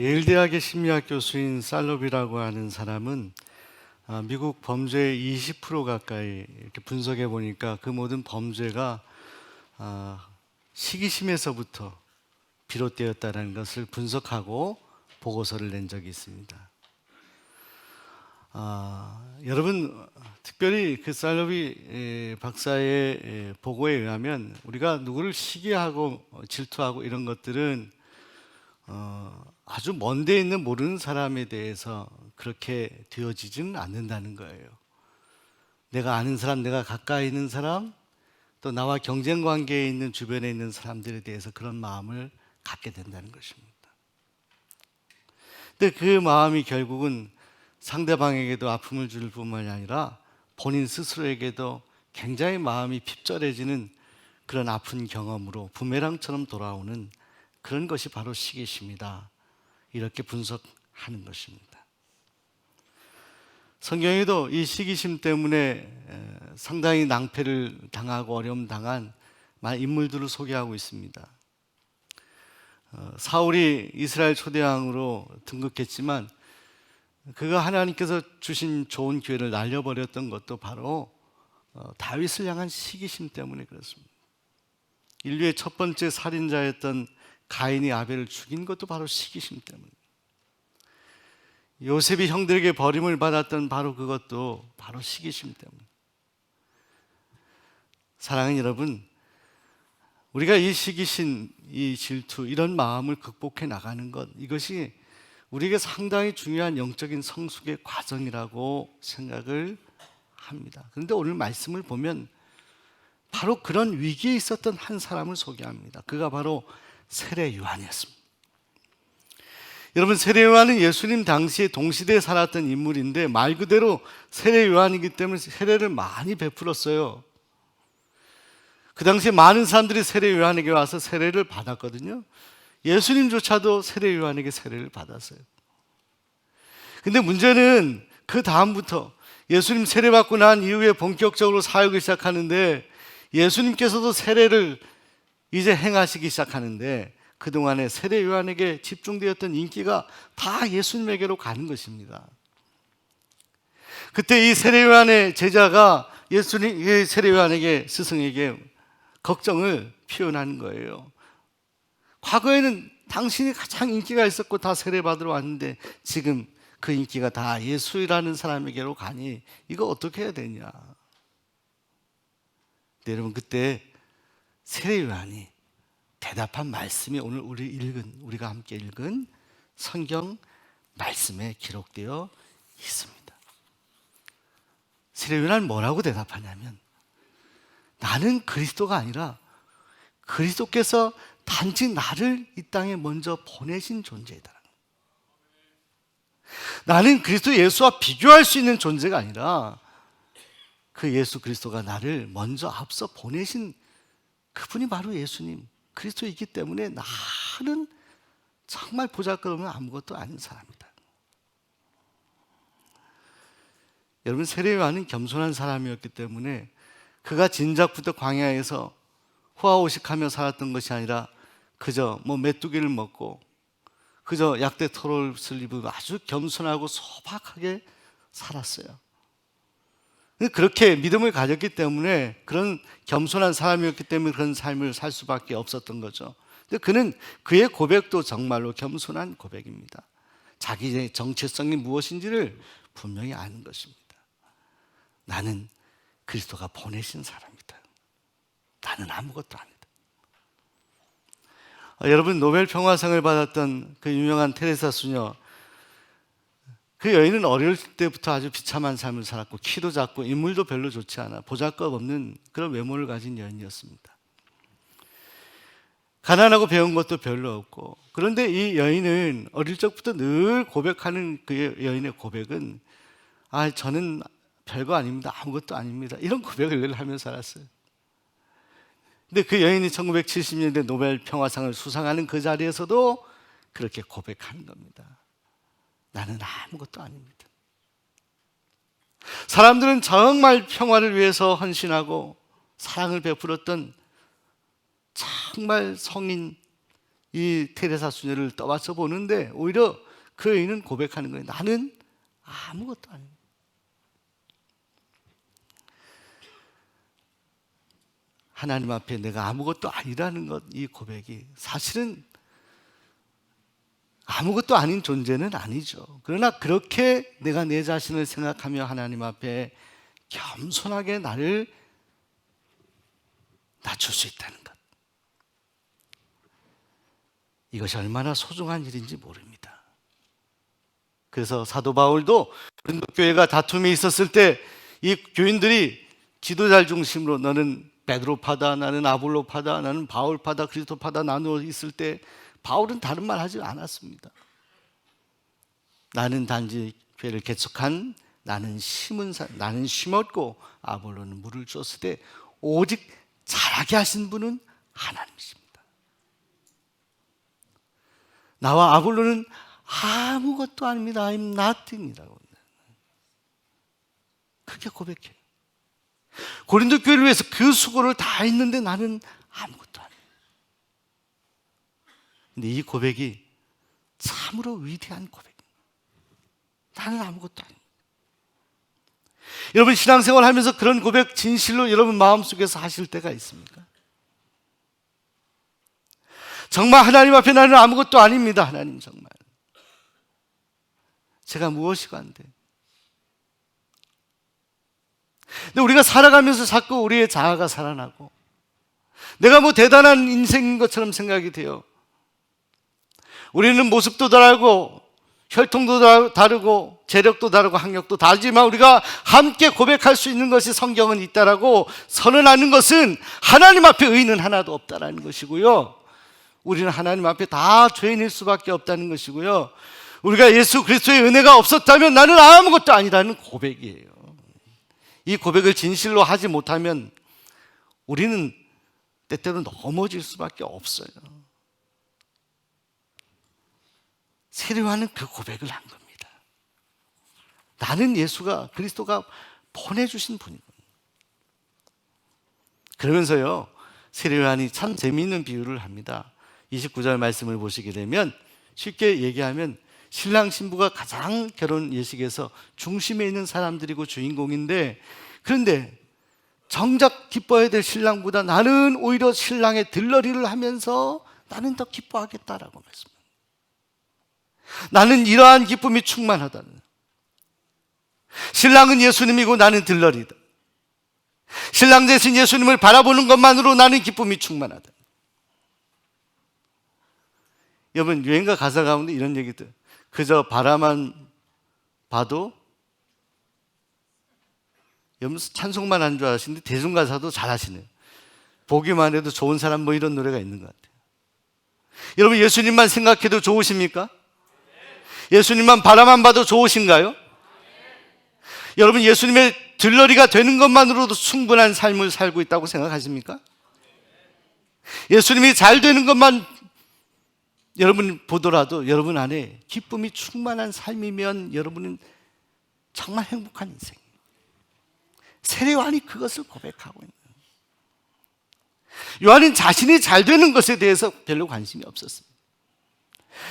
예일대학의 심리학 교수인 살로비라고 하는 사람은 아, 미국 범죄의 20% 가까이 이렇게 분석해 보니까 그 모든 범죄가 아, 시기심에서부터 비롯되었다는 것을 분석하고 보고서를 낸 적이 있습니다. 아, 여러분 특별히 그 살로비 에, 박사의 에, 보고에 의하면 우리가 누구를 시기하고 어, 질투하고 이런 것들은 어, 아주 먼데 있는 모르는 사람에 대해서 그렇게 되어지지는 않는다는 거예요. 내가 아는 사람, 내가 가까이 있는 사람, 또 나와 경쟁 관계에 있는 주변에 있는 사람들에 대해서 그런 마음을 갖게 된다는 것입니다. 근데 그 마음이 결국은 상대방에게도 아픔을 줄 뿐만이 아니라 본인 스스로에게도 굉장히 마음이 핍절해지는 그런 아픈 경험으로 부메랑처럼 돌아오는 그런 것이 바로 시기심이다. 이렇게 분석하는 것입니다. 성경에도 이 시기심 때문에 에, 상당히 낭패를 당하고 어려움 당한 많은 인물들을 소개하고 있습니다. 어, 사울이 이스라엘 초대왕으로 등극했지만 그가 하나님께서 주신 좋은 기회를 날려버렸던 것도 바로 어, 다윗을 향한 시기심 때문에 그렇습니다. 인류의 첫 번째 살인자였던 가인이 아벨을 죽인 것도 바로 시기심 때문에. 요셉이 형들에게 버림을 받았던 바로 그것도 바로 시기심 때문에. 사랑하는 여러분, 우리가 이 시기심, 이 질투, 이런 마음을 극복해 나가는 것, 이것이 우리에게 상당히 중요한 영적인 성숙의 과정이라고 생각을 합니다. 그런데 오늘 말씀을 보면 바로 그런 위기에 있었던 한 사람을 소개합니다. 그가 바로 세례 요한이었습니다. 여러분 세례 요한은 예수님 당시에 동시대에 살았던 인물인데 말 그대로 세례 요한이기 때문에 세례를 많이 베풀었어요. 그 당시에 많은 사람들이 세례 요한에게 와서 세례를 받았거든요. 예수님조차도 세례 요한에게 세례를 받았어요. 근데 문제는 그 다음부터 예수님 세례 받고 난 이후에 본격적으로 사역을 시작하는데 예수님께서도 세례를 이제 행하시기 시작하는데 그동안에 세례 요한에게 집중되었던 인기가 다 예수님에게로 가는 것입니다. 그때 이 세례 요한의 제자가 예수님 이 세례 요한에게 스승에게 걱정을 표현하는 거예요. 과거에는 당신이 가장 인기가 있었고 다 세례 받으러 왔는데 지금 그 인기가 다 예수라는 사람에게로 가니 이거 어떻게 해야 되냐? 네, 여러분 그때 세례 요한이 대답한 말씀이 오늘 우리 읽은 우리가 함께 읽은 성경 말씀에 기록되어 있습니다. 세례 요한은 뭐라고 대답하냐면 나는 그리스도가 아니라 그리스도께서 단지 나를 이 땅에 먼저 보내신 존재이다. 나는 그리스도 예수와 비교할 수 있는 존재가 아니라 그 예수 그리스도가 나를 먼저 앞서 보내신 그분이 바로 예수님 그리스도이기 때문에 나는 정말 보잘것없는 아무것도 아닌 사람이다. 여러분 세례 요한은 겸손한 사람이었기 때문에 그가 진작부터 광야에서 호화호식하며 살았던 것이 아니라 그저 뭐 메뚜기를 먹고 그저 약대 털옷을 입고 아주 겸손하고 소박하게 살았어요. 그렇게 믿음을 가졌기 때문에 그런 겸손한 사람이었기 때문에 그런 삶을 살 수밖에 없었던 거죠. 근데 그는 그의 고백도 정말로 겸손한 고백입니다. 자기의 정체성이 무엇인지를 분명히 아는 것입니다. 나는 그리스도가 보내신 사람이다. 나는 아무것도 아니다. 어, 여러분 노벨 평화상을 받았던 그 유명한 테레사 수녀 그 여인은 어릴 때부터 아주 비참한 삶을 살았고 키도 작고 인물도 별로 좋지 않아 보잘것없는 그런 외모를 가진 여인이었습니다. 가난하고 배운 것도 별로 없고 그런데 이 여인은 어릴 적부터 늘 고백하는 그 여인의 고백은 아 저는 별거 아닙니다 아무것도 아닙니다 이런 고백을 늘 하며 살았어요. 근데 그 여인이 1970년대 노벨 평화상을 수상하는 그 자리에서도 그렇게 고백하는 겁니다. 나는 아무것도 아닙니다. 사람들은 정말 평화를 위해서 헌신하고 사랑을 베풀었던 정말 성인 이 테레사 수녀를 떠받쳐 보는데 오히려 그 여인은 고백하는 거예요. 나는 아무것도 아닙니다. 하나님 앞에 내가 아무것도 아니라는 것, 이 고백이 사실은 아무것도 아닌 존재는 아니죠. 그러나 그렇게 내가 내 자신을 생각하며 하나님 앞에 겸손하게 나를 낮출 수 있다는 것. 이것이 얼마나 소중한 일인지 모릅니다. 그래서 사도 바울도 교회가 다툼이 있었을 때 이 교인들이 지도자를 중심으로 너는 베드로파다 나는 아볼로파다 나는 바울파다 그리스도파다 나누어 있을 때 바울은 다른 말 하지 않았습니다. 나는 단지 교회를 개척한 나는 심은 사, 나는 심었고 아볼로는 물을 때 오직 자라게 하신 분은 하나님이십니다. 나와 아볼로는 아무것도 아닙니다. I'm nothing이라고. 그렇게 고백해요. 고린도 교회를 위해서 그 수고를 다 했는데 나는 아무것도. 근데 이 고백이 참으로 위대한 고백입니다. 나는 아무것도 아니에요. 여러분 신앙생활 하면서 그런 고백 진실로 여러분 마음속에서 하실 때가 있습니까? 정말 하나님 앞에 나는 아무것도 아닙니다. 하나님 정말. 제가 무엇이고 안 돼. 근데 우리가 살아가면서 자꾸 우리의 자아가 살아나고 내가 뭐 대단한 인생인 것처럼 생각이 돼요. 우리는 모습도 다르고 혈통도 다르고 재력도 다르고 학력도 다르지만 우리가 함께 고백할 수 있는 것이 성경은 있다라고 선언하는 것은 하나님 앞에 의는 하나도 없다라는 것이고요. 우리는 하나님 앞에 다 죄인일 수밖에 없다는 것이고요. 우리가 예수 그리스도의 은혜가 없었다면 나는 아무것도 아니라는 고백이에요. 이 고백을 진실로 하지 못하면 우리는 때때로 넘어질 수밖에 없어요. 세례와는 그 고백을 한 겁니다. 나는 예수가 그리스도가 보내주신 분이고 그러면서요 세례요한이 참 재미있는 비유를 합니다. 29절 말씀을 보시게 되면 쉽게 얘기하면 신랑 신부가 가장 결혼 예식에서 중심에 있는 사람들이고 주인공인데 그런데 정작 기뻐해야 될 신랑보다 나는 오히려 신랑의 들러리를 하면서 나는 더 기뻐하겠다라고 말씀합니다. 나는 이러한 기쁨이 충만하다는. 신랑은 예수님이고 나는 들러리다. 신랑 대신 예수님을 바라보는 것만으로 나는 기쁨이 충만하다. 여러분 유행가 가사 가운데 이런 얘기들 그저 바라만 봐도 여러분 찬송만 한 줄 아시는데 대중가사도 잘 하시네요. 보기만 해도 좋은 사람 뭐 이런 노래가 있는 것 같아요. 여러분 예수님만 생각해도 좋으십니까? 예수님만 바라만 봐도 좋으신가요? 여러분 예수님의 들러리가 되는 것만으로도 충분한 삶을 살고 있다고 생각하십니까? 예수님이 잘 되는 것만 여러분 보더라도 여러분 안에 기쁨이 충만한 삶이면 여러분은 정말 행복한 인생. 세례요한이 그것을 고백하고 있는. 요한은 자신이 잘 되는 것에 대해서 별로 관심이 없었습니다.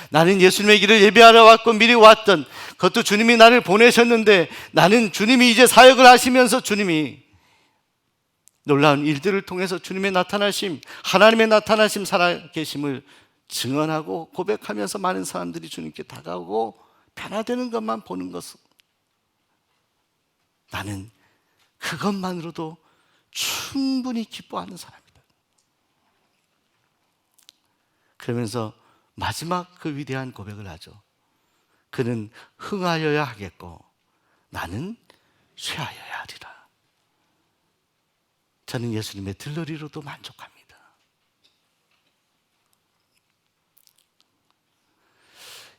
나는 예수님의 길을 예배하러 왔고 미리 왔던 그것도 주님이 나를 보내셨는데 나는 주님이 이제 사역을 하시면서 주님이 놀라운 일들을 통해서 주님의 나타나심, 하나님의 나타나심 살아계심을 증언하고 고백하면서 많은 사람들이 주님께 다가오고 변화되는 것만 보는 것은 나는 그것만으로도 충분히 기뻐하는 사람이다. 그러면서 마지막 그 위대한 고백을 하죠. 그는 흥하여야 하겠고 나는 쇠하여야 하리라. 저는 예수님의 들러리로도 만족합니다.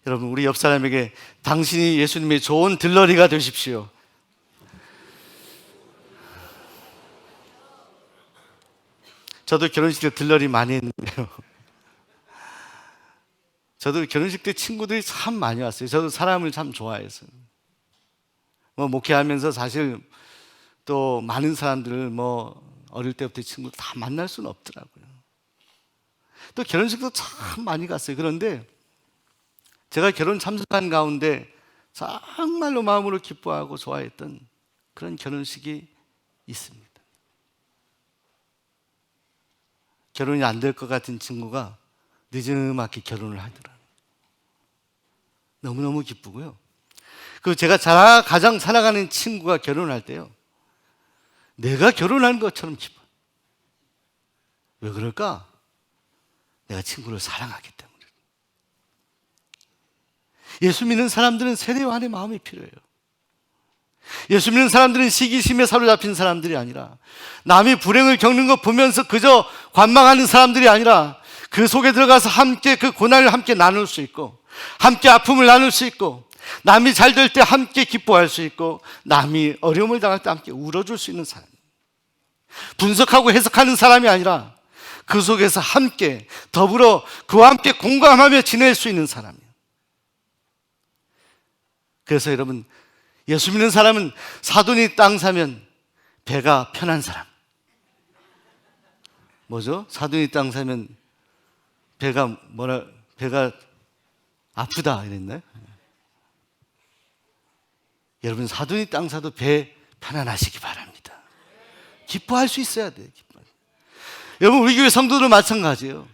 여러분 우리 옆 사람에게 당신이 예수님의 좋은 들러리가 되십시오. 저도 결혼식 때 들러리 많이 했는데요. 저도 결혼식 때 친구들이 참 많이 왔어요. 저도 사람을 참 좋아해서. 뭐 목회하면서 사실 또 많은 사람들을 뭐 어릴 때부터 친구 다 만날 수는 없더라고요. 또 결혼식도 참 많이 갔어요. 그런데 제가 결혼 참석한 가운데 정말로 마음으로 기뻐하고 좋아했던 그런 결혼식이 있습니다. 결혼이 안 될 것 같은 친구가 늦음하게 결혼을 하더라. 너무너무 기쁘고요. 그 제가 자- 가장 사랑하는 친구가 결혼할 때요. 내가 결혼한 것처럼 기뻐. 왜 그럴까? 내가 친구를 사랑하기 때문에. 예수 믿는 사람들은 세례요한의 마음이 필요해요. 예수 믿는 사람들은 시기심에 사로잡힌 사람들이 아니라 남이 불행을 겪는 것 보면서 그저 관망하는 사람들이 아니라 그 속에 들어가서 함께 그 고난을 함께 나눌 수 있고 함께 아픔을 나눌 수 있고 남이 잘 될 때 함께 기뻐할 수 있고 남이 어려움을 당할 때 함께 울어줄 수 있는 사람. 분석하고 해석하는 사람이 아니라 그 속에서 함께 더불어 그와 함께 공감하며 지낼 수 있는 사람이에요. 그래서 여러분 예수 믿는 사람은 사돈이 땅 사면 배가 편한 사람. 뭐죠? 사돈이 땅 사면 배가 뭐라 배가 아프다 이랬나요? 여러분 사돈이 땅 사도 배 편안하시기 바랍니다. 기뻐할 수 있어야 돼요. 기뻐. 여러분 우리 교회 성도들 마찬가지예요.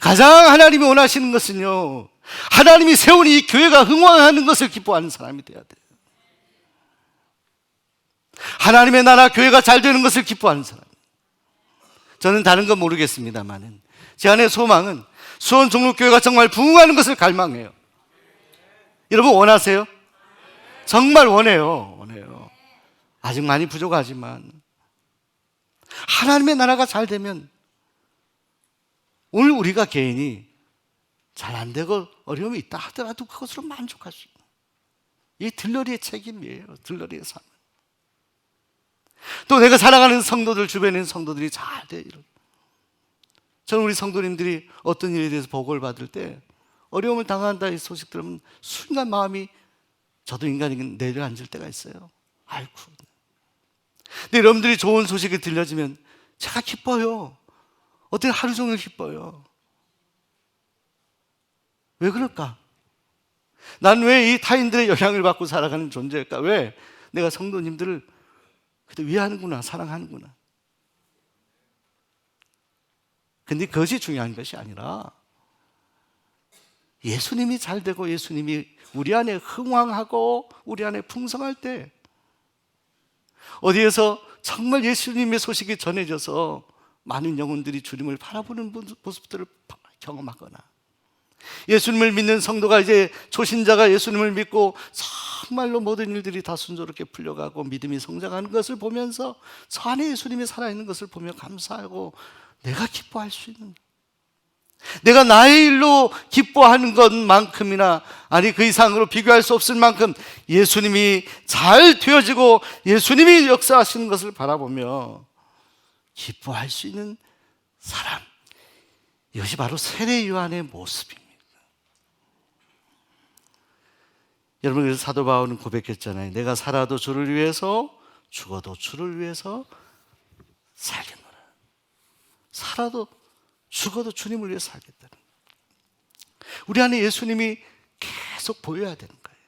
가장 하나님이 원하시는 것은요. 하나님이 세운 이 교회가 흥왕하는 것을 기뻐하는 사람이 돼야 돼요. 하나님의 나라 교회가 잘 되는 것을 기뻐하는 사람. 저는 다른 건 모르겠습니다만은 제 안의 소망은 수원 종로교회가 정말 부흥하는 것을 갈망해요. 여러분 원하세요? 정말 원해요. 원해요. 아직 많이 부족하지만 하나님의 나라가 잘 되면 오늘 우리가 개인이 잘 안 되고 어려움이 있다 하더라도 그것으로 만족할 수 있는 이 들러리의 책임이에요. 들러리의 삶. 또 내가 살아가는 성도들 주변에 성도들이 잘 돼. 이런. 저는 우리 성도님들이 어떤 일에 대해서 보고를 받을 때 어려움을 당한다 이 소식 들으면 순간 마음이 저도 인간이긴 내려앉을 때가 있어요. 아이고. 근데 여러분들이 좋은 소식이 들려지면 제가 기뻐요. 어떻게 하루 종일 기뻐요. 왜 그럴까? 난 왜 이 타인들의 영향을 받고 살아가는 존재일까? 왜 내가 성도님들을 그때 위하는구나, 사랑하는구나. 근데 그것이 중요한 것이 아니라 예수님이 잘 되고 예수님이 우리 안에 흥왕하고 우리 안에 풍성할 때 어디에서 정말 예수님의 소식이 전해져서 많은 영혼들이 주님을 바라보는 모습들을 경험하거나 예수님을 믿는 성도가 이제 초신자가 예수님을 믿고 정말로 모든 일들이 다 순조롭게 풀려가고 믿음이 성장하는 것을 보면서 저 안에 예수님이 살아있는 것을 보며 감사하고 내가 기뻐할 수 있는 내가 나의 일로 기뻐하는 것만큼이나 아니 그 이상으로 비교할 수 없을 만큼 예수님이 잘 되어지고 예수님이 역사하시는 것을 바라보며 기뻐할 수 있는 사람 이것이 바로 세례 요한의 모습입니다. 여러분 그래서 사도 바울은 고백했잖아요. 내가 살아도 주를 위해서 죽어도 주를 위해서 살겠노라. 살아도 죽어도 주님을 위해 살겠다는 우리 안에 예수님이 계속 보여야 되는 거예요.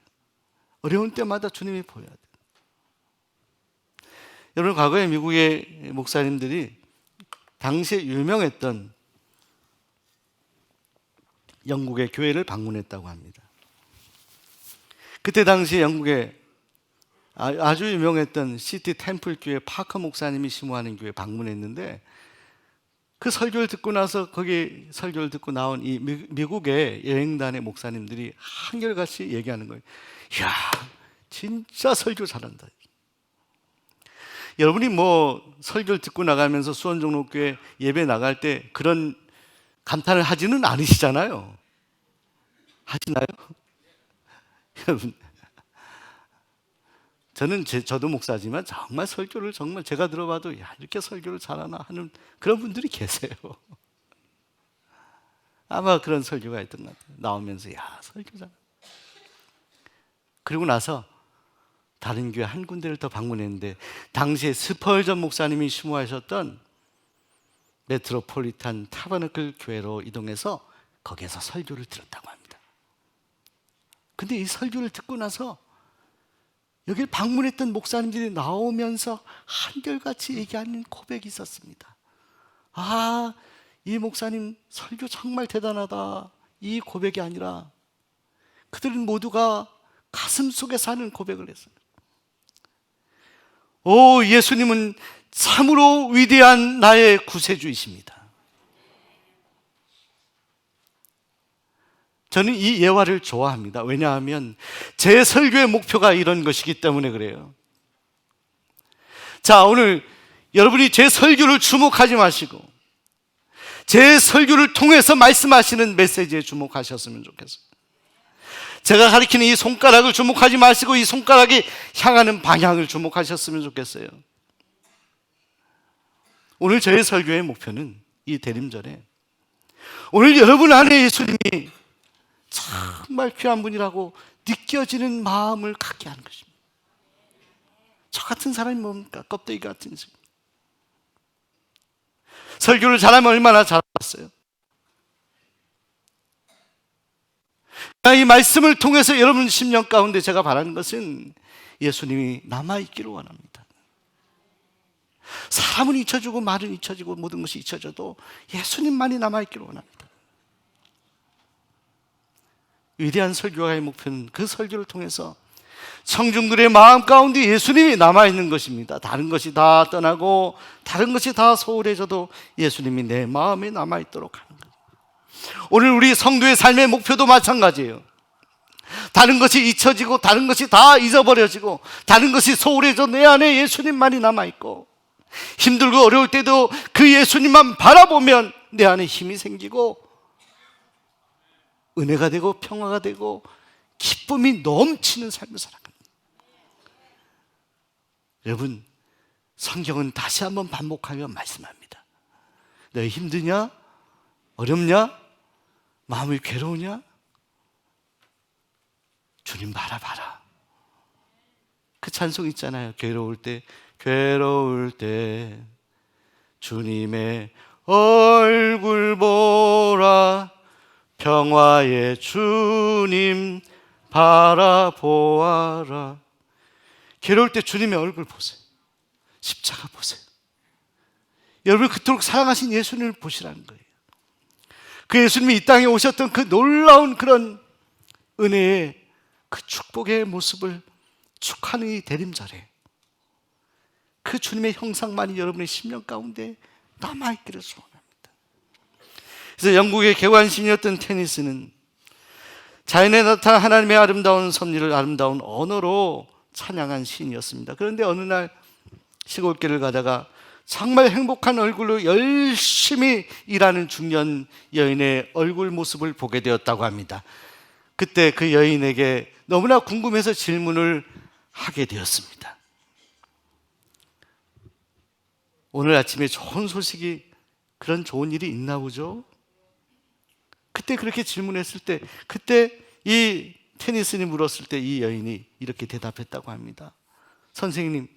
어려운 때마다 주님이 보여야 돼요. 여러분 과거에 미국의 목사님들이 당시에 유명했던 영국의 교회를 방문했다고 합니다. 그때 당시 영국에 아, 아주 유명했던 시티 템플 교회 파커 목사님이 심호하는 교회 방문했는데 그 설교를 듣고 나서 거기 설교를 듣고 나온 이 미국의 여행단의 목사님들이 한결같이 얘기하는 거예요. 이야, 진짜 설교 잘한다. 여러분이 뭐 설교를 듣고 나가면서 수원종로교회 예배 나갈 때 그런 감탄을 하지는 않으시잖아요. 하시나요? 여러분, 저는 제, 저도 목사지만 정말 설교를 정말 제가 들어봐도 야 이렇게 설교를 잘하나 하는 그런 분들이 계세요. 아마 그런 설교가 있던 것 같아요. 나오면서 야 설교 잘. 그리고 나서 다른 교회 한 군데를 더 방문했는데 당시에 스펄전 목사님이 심호하셨던 메트로폴리탄 타버너클 교회로 이동해서 거기에서 설교를 들었다고 합니다. 근데 이 설교를 듣고 나서 여길 방문했던 목사님들이 나오면서 한결같이 얘기하는 고백이 있었습니다. 아, 이 목사님 설교 정말 대단하다. 이 고백이 아니라 그들은 모두가 가슴 속에서 하는 고백을 했어요. 오, 예수님은 참으로 위대한 나의 구세주이십니다. 저는 이 예화를 좋아합니다. 왜냐하면 제 설교의 목표가 이런 것이기 때문에 그래요. 자, 오늘 여러분이 제 설교를 주목하지 마시고 제 설교를 통해서 말씀하시는 메시지에 주목하셨으면 좋겠어요. 제가 가리키는 이 손가락을 주목하지 마시고 이 손가락이 향하는 방향을 주목하셨으면 좋겠어요. 오늘 저의 설교의 목표는 이 대림절에 오늘 여러분 안에 예수님이 정말 귀한 분이라고 느껴지는 마음을 갖게 하는 것입니다. 저 같은 사람이 뭡니까? 껍데기 같은 사 설교를 잘하면 얼마나 잘했어요? 이 말씀을 통해서 여러분 심령 가운데 제가 바라는 것은 예수님이 남아있기를 원합니다. 사람은 잊혀지고 말은 잊혀지고 모든 것이 잊혀져도 예수님만이 남아있기를 원합니다. 위대한 설교가의 목표는 그 설교를 통해서 청중들의 마음 가운데 예수님이 남아있는 것입니다. 다른 것이 다 떠나고 다른 것이 다 소홀해져도 예수님이 내 마음에 남아있도록 하는 거예요. 오늘 우리 성도의 삶의 목표도 마찬가지예요. 다른 것이 잊혀지고 다른 것이 다 잊어버려지고 다른 것이 소홀해져 내 안에 예수님만이 남아있고 힘들고 어려울 때도 그 예수님만 바라보면 내 안에 힘이 생기고 은혜가 되고 평화가 되고 기쁨이 넘치는 삶을 살아갑니다. 여러분, 성경은 다시 한번 반복하며 말씀합니다. 너 힘드냐? 어렵냐? 마음이 괴로우냐? 주님 바라봐라. 그 찬송 있잖아요. 괴로울 때, 괴로울 때, 주님의 얼굴 보라. 평화의 주님 바라보아라. 괴로울 때 주님의 얼굴 보세요. 십자가 보세요. 여러분 그토록 사랑하신 예수님을 보시라는 거예요. 그 예수님이 이 땅에 오셨던 그 놀라운 그런 은혜의 그 축복의 모습을 축하는 이 대림절에 그 주님의 형상만이 여러분의 심령 가운데 남아있기를 소원합니다. 그래서 영국의 개관신이었던 테니스는 자연에 나타난 하나님의 아름다운 섭리를 아름다운 언어로 찬양한 시인이었습니다. 그런데 어느 날 시골길을 가다가 정말 행복한 얼굴로 열심히 일하는 중년 여인의 얼굴 모습을 보게 되었다고 합니다. 그때 그 여인에게 너무나 궁금해서 질문을 하게 되었습니다. 오늘 아침에 좋은 소식이 그런 좋은 일이 있나 보죠? 그때 그렇게 질문했을 때, 그때 이 테니스니 물었을 때 이 여인이 이렇게 대답했다고 합니다. 선생님,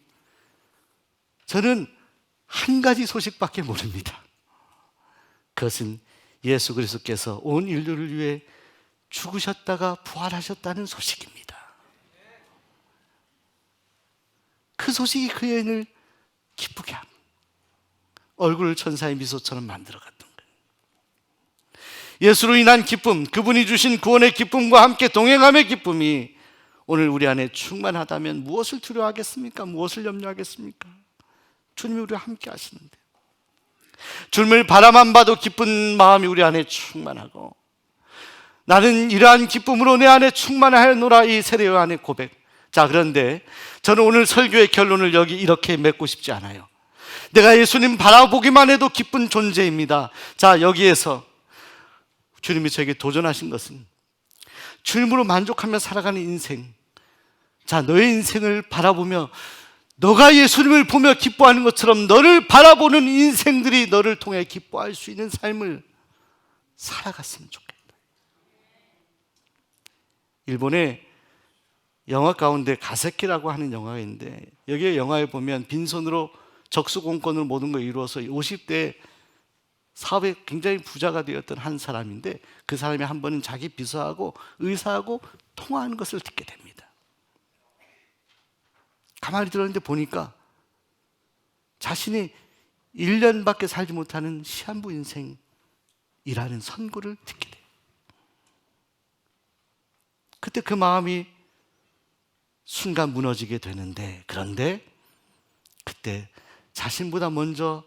저는 한 가지 소식밖에 모릅니다. 그것은 예수 그리스도께서 온 인류를 위해 죽으셨다가 부활하셨다는 소식입니다. 그 소식이 그 여인을 기쁘게 합니다. 얼굴을 천사의 미소처럼 만들어갔던 거 예수로 인한 기쁨, 그분이 주신 구원의 기쁨과 함께 동행함의 기쁨이 오늘 우리 안에 충만하다면 무엇을 두려워하겠습니까? 무엇을 염려하겠습니까? 주님이 우리와 함께 하시는데. 주님을 바라만 봐도 기쁜 마음이 우리 안에 충만하고 나는 이러한 기쁨으로 내 안에 충만하노라 이 세례요 안의 고백. 자, 그런데 저는 오늘 설교의 결론을 여기 이렇게 맺고 싶지 않아요. 내가 예수님 바라보기만 해도 기쁜 존재입니다. 자, 여기에서 주님이 저에게 도전하신 것은 주님으로 만족하며 살아가는 인생. 자, 너의 인생을 바라보며 너가 예수님을 보며 기뻐하는 것처럼 너를 바라보는 인생들이 너를 통해 기뻐할 수 있는 삶을 살아갔으면 좋겠다. 일본의 영화 가운데 가세키라고 하는 영화가 있는데 여기에 영화에 보면 빈손으로 적수공권을 모든 걸 이루어서 50대 사업에 굉장히 부자가 되었던 한 사람인데 그 사람이 한 번은 자기 비서하고 의사하고 통화하는 것을 듣게 됩니다. 가만히 들었는데 보니까 자신이 1년밖에 살지 못하는 시한부 인생이라는 선고를 듣게 돼요. 그때 그 마음이 순간 무너지게 되는데 그런데 그때 자신보다 먼저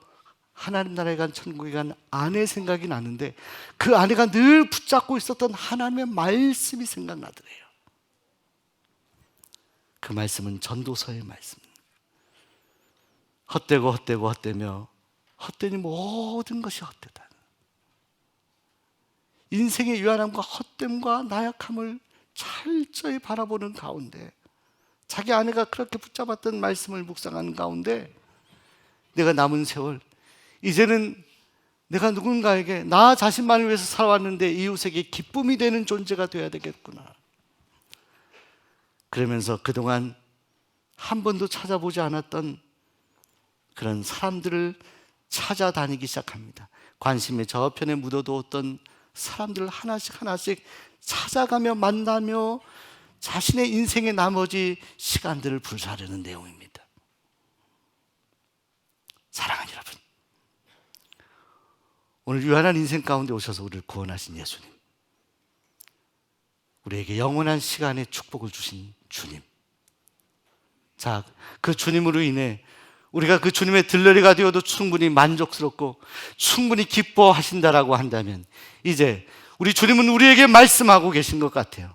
하나님 나라에 간 천국에 간 아내 생각이 나는데 그 아내가 늘 붙잡고 있었던 하나님의 말씀이 생각나더래요. 그 말씀은 전도서의 말씀. 헛되고 헛되고 헛되며 헛되니 모든 것이 헛되다. 인생의 유한함과 헛됨과 나약함을 철저히 바라보는 가운데 자기 아내가 그렇게 붙잡았던 말씀을 묵상하는 가운데 내가 남은 세월 이제는 내가 누군가에게 나 자신만을 위해서 살아왔는데 이웃에게 기쁨이 되는 존재가 되어야 되겠구나. 그러면서 그동안 한 번도 찾아보지 않았던 그런 사람들을 찾아다니기 시작합니다. 관심의 저편에 묻어두었던 사람들을 하나씩 하나씩 찾아가며 만나며 자신의 인생의 나머지 시간들을 불사르는 내용입니다. 사랑하는 여러분, 오늘 유한한 인생 가운데 오셔서 우리를 구원하신 예수님, 우리에게 영원한 시간의 축복을 주신 주님. 자, 그 주님으로 인해 우리가 그 주님의 들러리가 되어도 충분히 만족스럽고 충분히 기뻐하신다라고 한다면 이제 우리 주님은 우리에게 말씀하고 계신 것 같아요.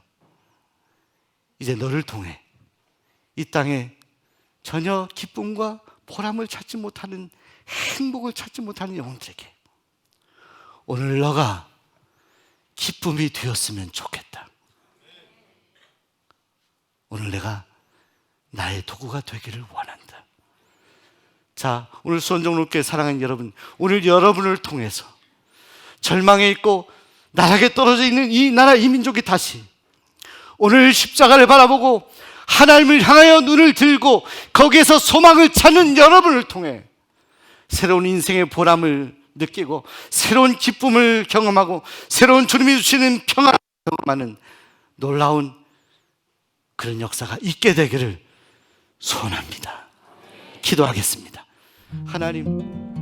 이제 너를 통해 이 땅에 전혀 기쁨과 보람을 찾지 못하는 행복을 찾지 못하는 영혼들에게 오늘 너가 기쁨이 되었으면 좋겠다. 오늘 내가 나의 도구가 되기를 원한다. 자, 오늘 수원정로교회 사랑하는 여러분, 오늘 여러분을 통해서 절망에 있고 나락에 떨어져 있는 이 나라 이 민족이 다시 오늘 십자가를 바라보고 하나님을 향하여 눈을 들고 거기에서 소망을 찾는 여러분을 통해 새로운 인생의 보람을 느끼고 새로운 기쁨을 경험하고 새로운 주님이 주시는 평안을 경험하는 놀라운 그런 역사가 있게 되기를 소원합니다. 기도하겠습니다. 하나님,